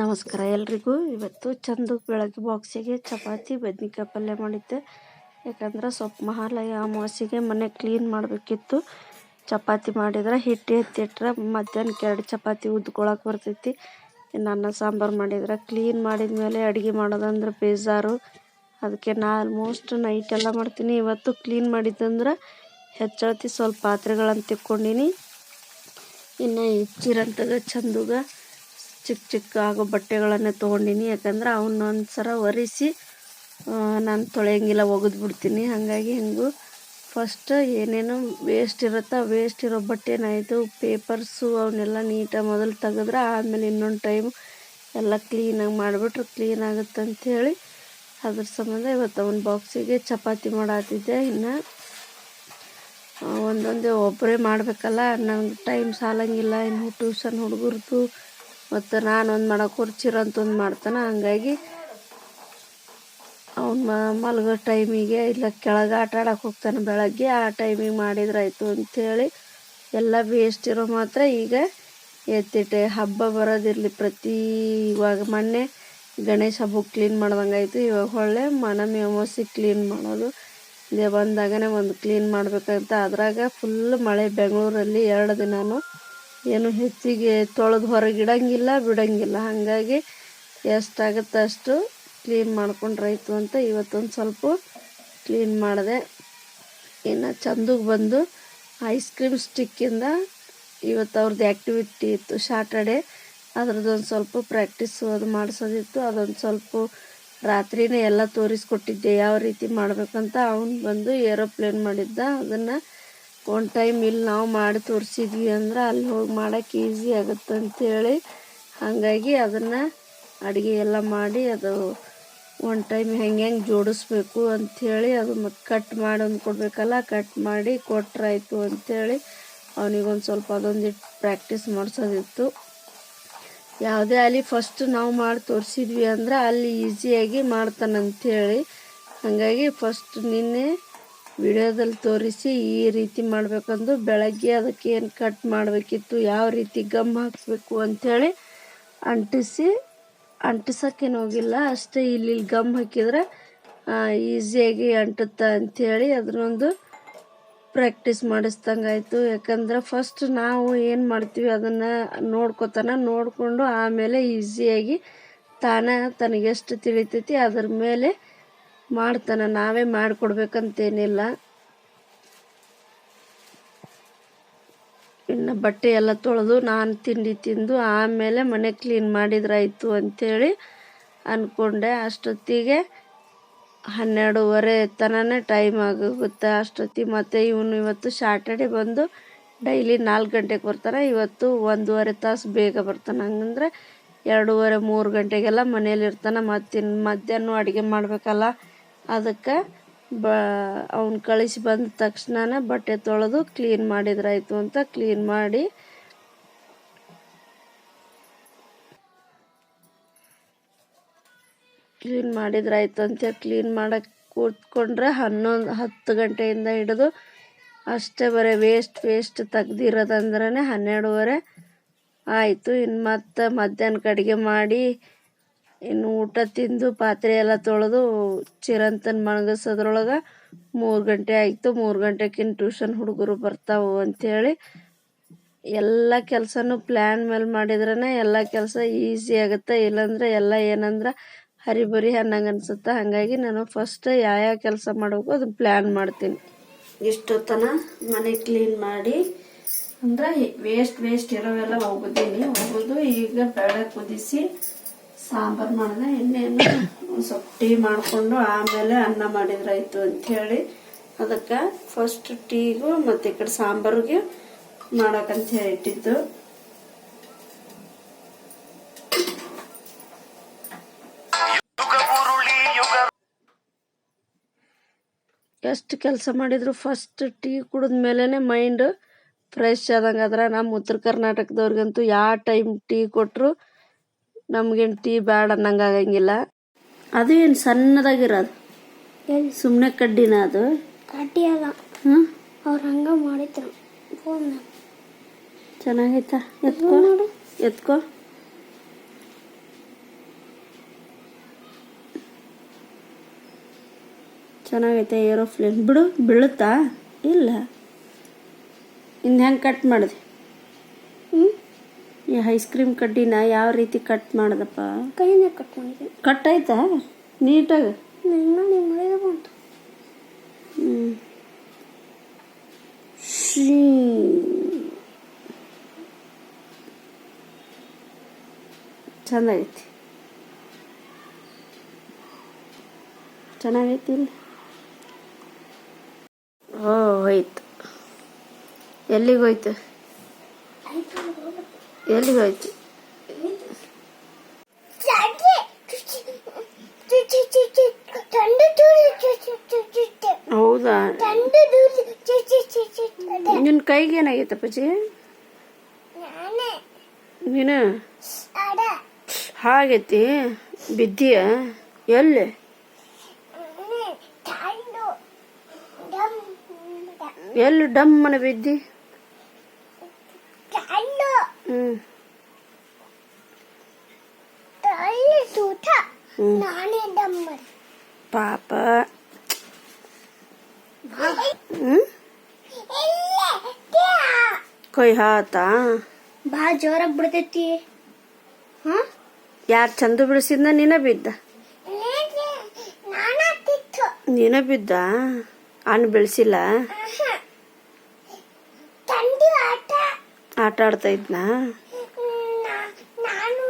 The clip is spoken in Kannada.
ನಮಸ್ಕಾರ ಎಲ್ರಿಗೂ. ಇವತ್ತು ಚಂದು ಬೆಳಗ್ಗೆ ಬಾಕ್ಸಿಗೆ ಚಪಾತಿ, ಬದ್ನಿಕಾಯಿ ಪಲ್ಯ ಮಾಡಿದ್ದೆ. ಯಾಕಂದ್ರೆ ಸ್ವಲ್ಪ ಮಹಾಲಯ ಅಮಾವಾಸ್ಯೆಗೆ ಮನೆ ಕ್ಲೀನ್ ಮಾಡಬೇಕಿತ್ತು. ಚಪಾತಿ ಮಾಡಿದ್ರೆ ಹಿಟ್ಟು ಎತ್ತಿಟ್ರೆ ಮಧ್ಯಾಹ್ನಕ್ಕೆ ಎರಡು ಚಪಾತಿ ಉದ್ಕೊಳಕ್ಕೆ ಬರ್ತೈತಿ. ಇನ್ನು ಅನ್ನ ಸಾಂಬಾರು ಮಾಡಿದ್ರೆ ಕ್ಲೀನ್ ಮಾಡಿದ ಮೇಲೆ ಅಡುಗೆ ಮಾಡೋದಂದ್ರೆ ಬೇಜಾರು. ಅದಕ್ಕೆ ನಾ ಆಲ್ಮೋಸ್ಟ್ ನೈಟ್ ಎಲ್ಲ ಮಾಡ್ತೀನಿ. ಇವತ್ತು ಕ್ಲೀನ್ ಮಾಡಿದ್ದಂದ್ರೆ ಹೆಚ್ಚಳತಿ ಸ್ವಲ್ಪ ಪಾತ್ರೆಗಳನ್ನು ತಿಕ್ಕೊಂಡಿನಿ. ಇನ್ನು ಹೆಚ್ಚಿರಂತಾಗ ಚಂದುಗ ಚಿಕ್ಕ ಚಿಕ್ಕ ಆಗೋ ಬಟ್ಟೆಗಳನ್ನು ತೊಗೊಂಡಿನಿ. ಯಾಕಂದ್ರೆ ಅವನ್ನ ಒಂದು ಸಲ ಒರೆಸಿ ನಾನು ತೊಳೆಯಂಗಿಲ್ಲ ಒಗೆದು ಬಿಡ್ತೀನಿ. ಹಾಗಾಗಿ ಹೆಂಗೂ ಫಸ್ಟ್ ಏನೇನು ವೇಸ್ಟ್ ಇರುತ್ತಾ ವೇಸ್ಟ್ ಇರೋ ಬಟ್ಟೆನಾಯಿತು ಪೇಪರ್ಸು ಅವನ್ನೆಲ್ಲ ನೀಟಾಗಿ ಮೊದಲು ತೆಗೆದ್ರೆ ಆಮೇಲೆ ಇನ್ನೊಂದು ಟೈಮ್ ಎಲ್ಲ ಕ್ಲೀನಾಗಿ ಮಾಡಿಬಿಟ್ರೆ ಕ್ಲೀನ್ ಆಗುತ್ತೆ ಅಂಥೇಳಿ ಅದ್ರ ಸಂಬಂಧ ಇವತ್ತು ಅವನ ಬಾಕ್ಸಿಗೆ ಚಪಾತಿ ಮಾಡತ್ತಿದ್ದೆ ಇನ್ನು ಒಂದೊಂದೇ ಒಬ್ಬರೇ ಮಾಡಬೇಕಲ್ಲ, ನಂಗೆ ಟೈಮ್ ಸಾಲಂಗಿಲ್ಲ. ಇನ್ನು ಟ್ಯೂಷನ್ ಹುಡುಗರ್ದು ಮತ್ತು ನಾನು ಒಂದು ಮಾಡಕ್ಕೆ ಕುರ್ಚಿರಂತ ಒಂದು ಮಾಡ್ತಾನೆ. ಹಂಗಾಗಿ ಅವ್ನು ಮಲಗೋ ಟೈಮಿಗೆ ಇಲ್ಲ ಕೆಳಗೆ ಆಟ ಆಡೋಕೆ ಹೋಗ್ತಾನೆ ಬೆಳಗ್ಗೆ, ಆ ಟೈಮಿಗೆ ಮಾಡಿದ್ರಾಯ್ತು ಅಂಥೇಳಿ ಎಲ್ಲ ವೇಸ್ಟ್ ಇರೋ ಮಾತ್ರ ಈಗ ಎತ್ತಿಟ್ಟೆ. ಹಬ್ಬ ಬರೋದಿರಲಿ ಪ್ರತಿ ಇವಾಗ ಮೊನ್ನೆ ಗಣೇಶ ಹಬ್ಬಕ್ಕೆ ಕ್ಲೀನ್ ಮಾಡ್ದಂಗಾಯ್ತು ಇವಾಗ ಒಳ್ಳೆ ಮನಮಿ ಅಮಾವಾಸ್ಯೆ ಕ್ಲೀನ್ ಮಾಡೋದು. ಇದೇ ಬಂದಾಗನೇ ಒಂದು ಕ್ಲೀನ್ ಮಾಡಬೇಕಂತ. ಅದ್ರಾಗ ಫುಲ್ ಮಳೆ ಬೆಂಗಳೂರಲ್ಲಿ ಎರಡು ದಿನಾನು ಏನು ಹೆಚ್ಚಿಗೆ ತೊಳೆದು ಹೊರಗೆ ಇಡಂಗಿಲ್ಲ ಬಿಡಂಗಿಲ್ಲ. ಹಾಗಾಗಿ ಎಷ್ಟಾಗುತ್ತೆ ಅಷ್ಟು ಕ್ಲೀನ್ ಮಾಡ್ಕೊಂಡ್ರಾಯ್ತು ಅಂತ ಇವತ್ತೊಂದು ಸ್ವಲ್ಪ ಕ್ಲೀನ್ ಮಾಡಿದೆ. ಇನ್ನು ಚಂದಗೆ ಬಂದು ಐಸ್ ಕ್ರೀಮ್ ಸ್ಟಿಕ್ಕಿಂದ ಇವತ್ತು ಅವ್ರದ್ದು ಆ್ಯಕ್ಟಿವಿಟಿ ಇತ್ತು ಶಾಟರ್ಡೇ ಅದ್ರದ್ದೊಂದು ಸ್ವಲ್ಪ ಪ್ರಾಕ್ಟೀಸ್ ಅದು ಮಾಡಿಸೋದಿತ್ತು. ಅದೊಂದು ಸ್ವಲ್ಪ ರಾತ್ರಿನೇ ಎಲ್ಲ ತೋರಿಸ್ಕೊಟ್ಟಿದ್ದೆ. ಯಾವ ರೀತಿ ಮಾಡಬೇಕಂತ ಅವನು ಬಂದು ಏರೋಪ್ಲೇನ್ ಮಾಡಿದ್ದ. ಅದನ್ನು ಒಂದು ಟೈಮ್ ಇಲ್ಲಿ ನಾವು ಮಾಡಿ ತೋರಿಸಿದ್ವಿ ಅಂದ್ರೆ ಅಲ್ಲಿ ಹೋಗಿ ಮಾಡೋಕ್ಕೆ ಈಸಿ ಆಗುತ್ತೆ ಅಂಥೇಳಿ ಹಾಗಾಗಿ ಅದನ್ನು ಅಡುಗೆ ಎಲ್ಲ ಮಾಡಿ ಅದು ಒನ್ ಟೈಮ್ ಹೆಂಗೆ ಹೆಂಗೆ ಜೋಡಿಸ್ಬೇಕು ಅಂಥೇಳಿ ಅದು ಮತ್ತು ಕಟ್ ಮಾಡಿ ಒಂದು ಕೊಡಬೇಕಲ್ಲ ಕಟ್ ಮಾಡಿ ಕೊಟ್ರಾಯಿತು ಅಂಥೇಳಿ ಅವನಿಗೊಂದು ಸ್ವಲ್ಪ ಅದೊಂದಿಟ್ಟು ಪ್ರಾಕ್ಟೀಸ್ ಮಾಡಿಸೋದಿತ್ತು. ಯಾವುದೇ ಅಲ್ಲಿ ಫಸ್ಟ್ ನಾವು ಮಾಡಿ ತೋರಿಸಿದ್ವಿ ಅಂದ್ರೆ ಅಲ್ಲಿ ಈಸಿಯಾಗಿ ಮಾಡ್ತಾನಂಥೇಳಿ. ಹಾಗಾಗಿ ಫಸ್ಟ್ ನಿನ್ನೆ ವಿಡಿಯೋದಲ್ಲಿ ತೋರಿಸಿ ಈ ರೀತಿ ಮಾಡಬೇಕಂದು ಬೆಳಗ್ಗೆ ಅದಕ್ಕೆ ಏನು ಕಟ್ ಮಾಡಬೇಕಿತ್ತು, ಯಾವ ರೀತಿ ಗಮ್ ಹಾಕಬೇಕು ಅಂಥೇಳಿ ಅಂಟಿಸಿ, ಅಂಟಿಸೋಕ್ಕೇನು ಹೋಗಿಲ್ಲ. ಅಷ್ಟೇ ಇಲ್ಲಿ ಗಮ್ ಹಾಕಿದ್ರೆ ಈಸಿಯಾಗಿ ಅಂಟುತ್ತೆ ಅಂಥೇಳಿ ಅದನ್ನೊಂದು ಪ್ರಾಕ್ಟೀಸ್ ಮಾಡಿಸ್ದಂಗಾಯಿತು ಯಾಕಂದ್ರೆ ಫಸ್ಟ್ ನಾವು ಏನು ಮಾಡ್ತೀವಿ ಅದನ್ನು ನೋಡ್ಕೊತಾನ, ನೋಡಿಕೊಂಡು ಆಮೇಲೆ ಈಸಿಯಾಗಿ ತಾನೇ ತನಗೆಷ್ಟು ತಿಳಿತೈತಿ ಅದ್ರ ಮೇಲೆ ಮಾಡ್ತಾನೆ, ನಾವೇ ಮಾಡಿಕೊಡ್ಬೇಕಂತೇನಿಲ್ಲ. ಇನ್ನು ಬಟ್ಟೆ ಎಲ್ಲ ತೊಳೆದು ನಾನು ತಿಂಡಿ ತಿಂದು ಆಮೇಲೆ ಮನೆ ಕ್ಲೀನ್ ಮಾಡಿದ್ರಾಯಿತು ಅಂಥೇಳಿ ಅಂದ್ಕೊಂಡೆ ಅಷ್ಟೊತ್ತಿಗೆ ಹನ್ನೆರಡೂವರೆ ತನೇ ಟೈಮ್ ಆಗುತ್ತೆ ಅಷ್ಟೊತ್ತಿಗೆ ಮತ್ತು ಇವನು ಇವತ್ತು ಸ್ಯಾಟರ್ಡೆ ಬಂದು ಡೈಲಿ ನಾಲ್ಕು ಗಂಟೆಗೆ ಬರ್ತಾನೆ. ಇವತ್ತು ಒಂದೂವರೆ ತಾಸು ಬೇಗ ಬರ್ತಾನೆ. ಹಂಗಂದ್ರೆ ಎರಡೂವರೆ ಮೂರು ಗಂಟೆಗೆಲ್ಲ ಮನೇಲಿರ್ತಾನೆ. ಮತ್ತಿನ್ನು ಮಧ್ಯಾಹ್ನ ಅಡುಗೆ ಮಾಡಬೇಕಲ್ಲ. ಅದಕ್ಕೆ ಬ, ಅವ್ನು ಕಳಿಸಿ ಬಂದ ತಕ್ಷಣ ಬಟ್ಟೆ ತೊಳೆದು ಕ್ಲೀನ್ ಮಾಡಿದ್ರಾಯ್ತು ಅಂತ ಕ್ಲೀನ್ ಮಾಡಿ. ಕ್ಲೀನ್ ಮಾಡಿದ್ರಾಯ್ತು ಅಂತ ಕ್ಲೀನ್ ಮಾಡಕ್ಕೆ ಕೂತ್ಕೊಂಡ್ರೆ ಹನ್ನೊಂದು, ಹತ್ತು ಗಂಟೆಯಿಂದ ಹಿಡಿದು ಅಷ್ಟೇ ಬರೀ ವೇಸ್ಟ್ ವೇಸ್ಟ್ ತೆಗ್ದಿರೋದಂದ್ರೆ ಹನ್ನೆರಡುವರೆ ಆಯಿತು. ಇನ್ನು ಮತ್ತೆ ಮಧ್ಯಾಹ್ನಕ್ಕೆ ಅಡುಗೆ ಮಾಡಿ ಇನ್ನು ಊಟ ತಿಂದು ಪಾತ್ರೆ ಎಲ್ಲ ತೊಳೆದು ಚಿರಂತನ ಮಣಗಿಸೋದ್ರೊಳಗೆ ಮೂರು ಗಂಟೆ ಆಯಿತು. ಮೂರು ಗಂಟೆಕಿನ ಟ್ಯೂಷನ್ ಹುಡುಗರು ಬರ್ತಾವೆ ಅಂಥೇಳಿ ಎಲ್ಲ ಕೆಲಸನೂ ಪ್ಲ್ಯಾನ್ ಮೇಲೆ ಮಾಡಿದ್ರೇ ಎಲ್ಲ ಕೆಲಸ ಈಸಿ ಆಗುತ್ತೆ. ಇಲ್ಲಾಂದ್ರೆ ಎಲ್ಲ ಏನಂದ್ರೆ ಹರಿಬರಿ ಅನ್ನಂಗೆ ಅನ್ಸುತ್ತೆ? ಹಾಗಾಗಿ ನಾನು ಫಸ್ಟ್ ಯಾವ ಕೆಲಸ ಮಾಡಬೇಕು ಅದು ಪ್ಲ್ಯಾನ್ ಮಾಡ್ತೀನಿ. ಇಷ್ಟೊತ್ತನ ಮನೆ ಕ್ಲೀನ್ ಮಾಡಿ ಅಂದ್ರೆ ವೇಸ್ಟ್ ವೇಸ್ಟ್ ಇರೋವೆಲ್ಲ ಒಗ್ದೀನಿ. ಹೋಗೋದು ಈಗ ಬೆಳೆ ಕುದಿಸಿ ಸಾಂಬಾರು ಮಾಡಿದೆ ಎಣ್ಣೆಯನ್ನು ಒಂದು ಸ್ವಲ್ಪ ಟೀ ಮಾಡಿಕೊಂಡು ಆಮೇಲೆ ಅನ್ನ ಮಾಡಿದ್ರಾಯ್ತು ಅಂಥೇಳಿ ಅದಕ್ಕೆ ಫಸ್ಟ್ ಟೀಗೂ ಮತ್ತು ಈ ಕಡೆ ಸಾಂಬಾರಿಗೆ ಮಾಡೋಕ್ಕಂತ ಹೇಳಿ ಇಟ್ಟಿದ್ದು ಎಷ್ಟು ಕೆಲಸ ಮಾಡಿದ್ರು ಫಸ್ಟ್ ಟೀ ಕುಡಿದ ಮೇಲೇ ಮೈಂಡ್ ಫ್ರೆಶ್ ಆದಂಗೆ ಆದ್ರೆ ನಮ್ಮ ಉತ್ತರ ಕರ್ನಾಟಕದವ್ರಿಗಂತೂ ಯಾವ ಟೈಮ್ ಟೀ ಕೊಟ್ಟರು ನಮ್ಗೇನು ಟೀ ಬ್ಯಾಡ ಅನ್ನಂಗಾಗಂಗಿಲ್ಲ ಅದು ಏನು ಸಣ್ಣದಾಗಿರೋದು? ಎಲ್ಲಿ? ಸುಮ್ಮನೆ ಕಡ್ಡಿನ ಅದು? ಕಡ್ಡಿ ಅದ ಹ್ಞೂ ಅವ್ರು ಹಂಗೆ ಮಾಡಿದ್ರು. ಫೋನ್ ಚೆನ್ನಾಗೈತಾ? ನೋಡು ಎತ್ಕೋ? ಚೆನ್ನಾಗೈತೆ ಏರೋಪ್ಲೇನ್. ಬಿಡು ಬೀಳುತ್ತಾ? ಇಲ್ಲ. ಇನ್ನು ಹೆಂಗೆ ಕಟ್ ಮಾಡಿದೆ? ಈ ಐಸ್ ಕ್ರೀಮ್ ಕಡ್ಡಿನ ಯಾವ ರೀತಿ ಕಟ್ ಮಾಡ್ದಪ್ಪ? ಕೈಯಿಂದ ಕಟ್ ಕಟ್ ಆಯ್ತಾ? ನೀಟಾಗಿ? ಬಂತು. ಚಂದಾಗೈತಿ ಚೆನ್ನಾಗೈತಿ. ಇಲ್ಲ? ಓ ಹೋಯ್ತು. ಎಲ್ಲಿಗೆ ಹೋಯ್ತು ಎಲ್ಲಿಗೆ ಹೋಯ್ತು ಹೌದಾ ನಿನ್ನ ಕೈಗೆ ಏನಾಗೈತಪ್ಪಾಜಿ ನೀನು ಹಾಗೈತಿ ಬಿದ್ದೀಯ ಎಲ್ಲಿ ಎಲ್ಲಿ ಡಮ್ಮನ ಬಿದ್ದಿ ಹ್ಞೂ ಹ್ಞೂ ನಾನೇ ಡಮ್ಮರ್. ಪಾಪ. ಹ್ಞೂ ಕೈ ಹಾತಾ? ಭಾಳ ಜೋರಾಗಿ ಬಿಡ್ತೈತಿ. ಯಾರು ಚಂದ ಬಿಡಿಸಿದ್ನ ನೀನ ಬಿದ್ದ? ನೀನ ಬಿದ್ದ? ಅಣ್ಣ ಬೆಳೆಸಿಲ್ಲ ತಂಡಿ ಆಟ ಆಟ ಆಡ್ತಾ ಇದ್ನಾ ನಾನು